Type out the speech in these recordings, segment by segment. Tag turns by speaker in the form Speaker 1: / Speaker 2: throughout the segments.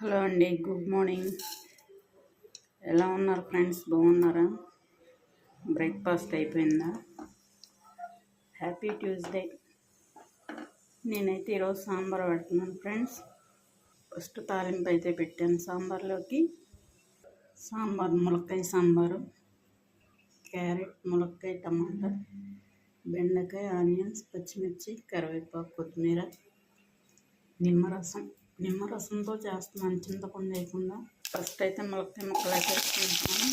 Speaker 1: Hello అండి good morning. ఎలా ఉన్నారు ఫ్రెండ్స్? బాగున్నారా? బ్రేక్ఫాస్ట్ అయిపోయిందా? Happy Tuesday. నేనైతే ఈరోజు సాంబార్ పెడుతున్నాను ఫ్రెండ్స్. ఫస్ట్ తాలింపు అయితే పెట్టాను సాంబార్లోకి. సాంబార్ ములక్కాయ సాంబారు క్యారెట్ ములక్కాయ టమాటా బెండకాయ ఆనియన్స్ పచ్చిమిర్చి కరివేపాకు కొత్తిమీర నిమ్మరసం. నిమ్మరసంతో చేస్తున్నాను చింతపండు వేయకుండా. ఫస్ట్ అయితే ములక్కాయ ముక్కలు అయితే వేసుకుంటున్నాను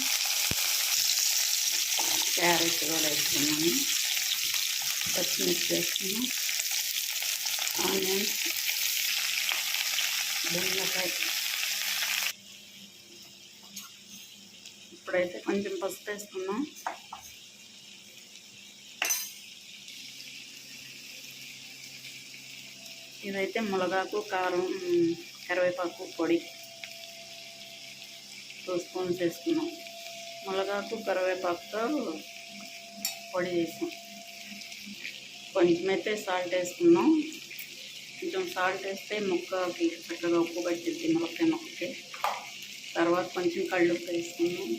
Speaker 1: క్యారెట్ కూడా వేసుకున్నాను. పచ్చిమిర్చి వేసుకున్నాను. ఆనియన్స్ బెండకాయ. ఇప్పుడైతే కొంచెం పసుపు వేసుకున్నాం ఇదైతే మునగాకు కారం కరివేపాకు పొడి టూ స్పూన్స్ వేసుకున్నాం. మునగాకు కరివేపాకుతో పొడి చేసాం. కొంచెం అయితే సాల్ట్ వేసుకున్నాం. కొంచెం సాల్ట్ వేస్తే ముక్కకి చక్కగా ఉప్పు పట్టింది ములక్కాయ ముక్కకి. తర్వాత కొంచెం కళ్ళు వేసుకున్నాం.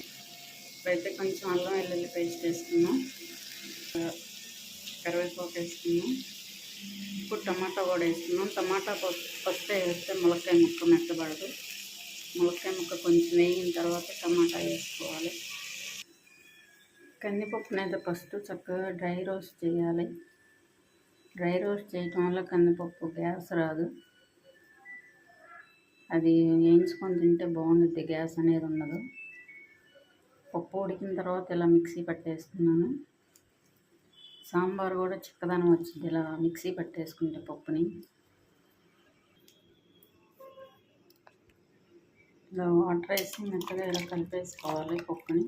Speaker 1: ఇప్పుడైతే కొంచెం అల్లం వెల్లుల్లి పేస్ట్ వేసుకున్నాం. కరివేపాకు వేసుకున్నాం. ఇప్పుడు టమాటా కూడా వేస్తున్నాం. టమాటా ఫస్ట్ వేస్తే ములక్కాయ ముక్క మెత్తబడదు. ములక్కాయ ముక్క కొంచెం వేగిన తర్వాత టమాటా వేసుకోవాలి. కందిపప్పుని అయితే ఫస్ట్ చక్కగా డ్రై రోస్ట్ చేయాలి. డ్రై రోస్ట్ చేయటం వల్ల కందిపప్పు గ్యాస్ రాదు. అది వేయించుకొని తింటే బాగుంటుంది గ్యాస్ అనేది ఉండదు. పప్పు ఉడికిన తర్వాత ఇలా మిక్సీ పట్టేస్తున్నాను. సాంబార్ కూడా చిక్కదనం వచ్చింది. ఇలా మిక్సీ పట్టేసుకుంటే పప్పుని. ఇలా వాటర్ వేసి మెత్తగా ఇలా కలిపేసుకోవాలి పప్పుని.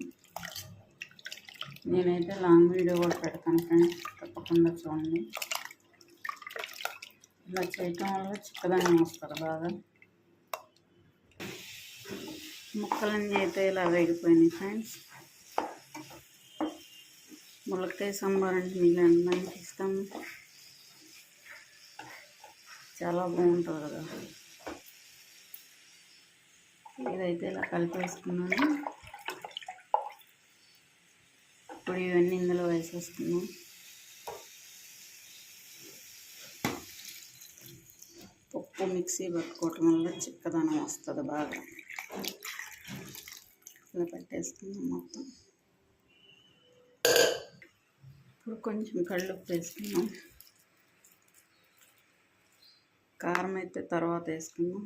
Speaker 1: నేనైతే లాంగ్ వీడియో కూడా పెడతాను ఫ్రెండ్స్. తప్పకుండా చూడండి. ఇలా చేయటం వల్ల చిక్కదనం వస్తుంది బాగా. ముక్కలన్నీ అయితే ఇలా వేగిపోయినాయి ఫ్రెండ్స్. ములక్కాయ సాంబార్ అంటే మీకు అందరికి ఇష్టం. చాలా బాగుంటుంది కదా. ఇదైతే ఇలా కలిపేసుకున్నాను ఇప్పుడు ఇవన్నీ ఇందులో వేసేస్తున్నాను పప్పు మిక్సీ పట్టుకోవటం వల్ల చిక్కదనం వస్తుంది బాగా. ఇలా పెట్టేసుకున్నాం మొత్తం. ఇప్పుడు కొంచెం కళ్ళు వేసుకున్నాం కారం అయితే తర్వాత వేసుకుందాం.